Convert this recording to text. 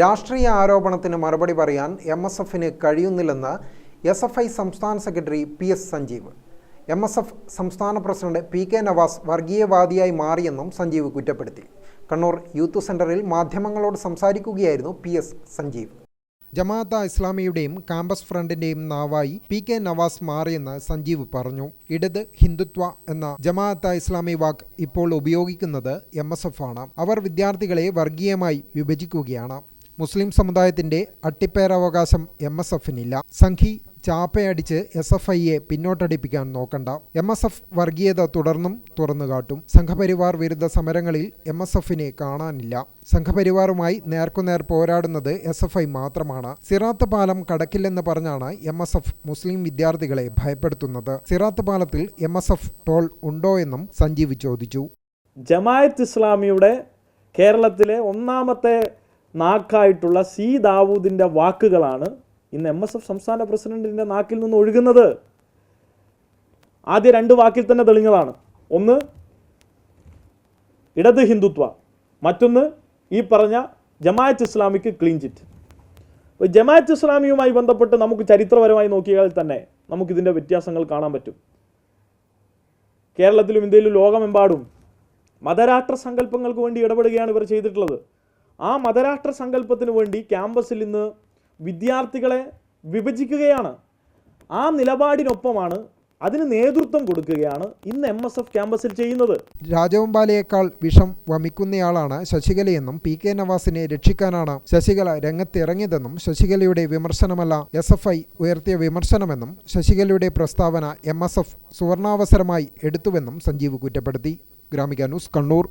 രാഷ്ട്രീയ ആരോപണത്തിന് മറുപടി പറയാൻ എം എസ് എഫിന് കഴിയുന്നില്ലെന്ന് എസ് എഫ് ഐ സംസ്ഥാന secretary P S Sanjeev. M S F സംസ്ഥാന പ്രസിഡന്റ് പി കെ നവാസ് വർഗീയവാദിയായി മാറിയെന്നും സഞ്ജീവ് കുറ്റപ്പെടുത്തി. കണ്ണൂർ യൂത്ത് സെന്ററിൽ മാധ്യമങ്ങളോട് സംസാരിക്കുകയായിരുന്നു പി എസ് സഞ്ജീവ്. ജമാഅത്ത ഇസ്ലാമിയുടെയും കാമ്പസ് ഫ്രണ്ടിന്റെയും നാവായി പി കെ നവാസ് മാറിയെന്ന് സഞ്ജീവ് പറഞ്ഞു. ഇടത് ഹിന്ദുത്വ എന്ന ജമാഅത്ത ഇസ്ലാമി വാക്ക് ഇപ്പോൾ ഉപയോഗിക്കുന്നത് എം എസ് എഫ് ആണ്. അവർ വിദ്യാർത്ഥികളെ വർഗീയമായി വിഭജിക്കുകയാണ്. മുസ്ലിം സമുദായത്തിന്റെ അട്ടിപ്പേരവകാശം എം എസ് എഫിനില്ല സംഘി ചാപ്പയടിച്ച് എസ് എഫ് ഐയെ പിന്നോട്ടടിപ്പിക്കാൻ നോക്കണ്ട. എം എസ് എഫ് വർഗീയത തുടർന്നും തുറന്നുകാട്ടും സംഘപരിവാർ വിരുദ്ധ സമരങ്ങളിൽ എം എസ് എഫിനെ കാണാനില്ല. സംഘപരിവാറുമായി നേർക്കുനേർ പോരാടുന്നത് എസ് എഫ് ഐ മാത്രമാണ്. സിറാത്ത് പാലം കടക്കില്ലെന്ന് പറഞ്ഞാണ് എം എസ് എഫ് മുസ്ലിം വിദ്യാർത്ഥികളെ ഭയപ്പെടുത്തുന്നത്. സിറാത്ത് പാലത്തിൽ എം എസ് എഫ് ടോൾ ഉണ്ടോ എന്നും സഞ്ജീവ് ചോദിച്ചു. ജമായത്ത് ഇസ്ലാമിയുടെ കേരളത്തിലെ ഒന്നാമത്തെ നാക്കായിട്ടുള്ള സി ദാവൂദിന്റെ വാക്കുകളാണ് ഇന്ന് എം എസ് എഫ് സംസ്ഥാന പ്രസിഡന്റിന്റെ നാക്കിൽ നിന്ന് ഒഴുകുന്നത്. ആദ്യ രണ്ട് വാക്കിൽ തന്നെ തെളിഞ്ഞതാണ്. ഒന്ന് ഇടത് ഹിന്ദുത്വ. മറ്റൊന്ന് ഈ പറഞ്ഞ ജമാഅത്ത് ഇസ്ലാമിക്ക് ക്ലീൻ ചിറ്റ് അപ്പോൾ ജമാഅത്ത് ഇസ്ലാമിയുമായി ബന്ധപ്പെട്ട് നമുക്ക് ചരിത്രപരമായി നോക്കിയാൽ തന്നെ നമുക്കിതിന്റെ വ്യത്യാസങ്ങൾ കാണാൻ പറ്റും. കേരളത്തിലും ഇന്ത്യയിലും ലോകമെമ്പാടും മതരാഷ്ട്ര സങ്കല്പങ്ങൾക്ക് വേണ്ടി ഇടപെടുകയാണ് ഇവർ ചെയ്തിട്ടുള്ളത്. ആ മതരാഷ്ട്ര സങ്കല്പത്തിന് വേണ്ടി ക്യാമ്പസിൽ ഇന്ന് വിദ്യാർത്ഥികളെ വിഭജിക്കുകയാണ്. ആ നിലപാടിനൊപ്പമാണ് അതിന് നേതൃത്വം കൊടുക്കുകയാണ് ഇന്ന് എം എസ് എഫ് ക്യാമ്പസിൽ ചെയ്യുന്നത്. രാജവമ്പാലയേക്കാൾ വിഷം വമിക്കുന്നയാളാണ് ശശികലയെന്നും പി കെ നവാസിനെ രക്ഷിക്കാനാണ് ശശികല രംഗത്തിറങ്ങിയതെന്നും ശശികലയുടെ വിമർശനമല്ല എസ് എഫ് ഐ ഉയർത്തിയ വിമർശനമെന്നും ശശികലയുടെ പ്രസ്താവന എം എസ് എഫ് സുവർണാവസരമായി എടുത്തുവെന്നും സഞ്ജീവ് കുറ്റപ്പെടുത്തി. ഗ്രാമിക ന്യൂസ് കണ്ണൂർ.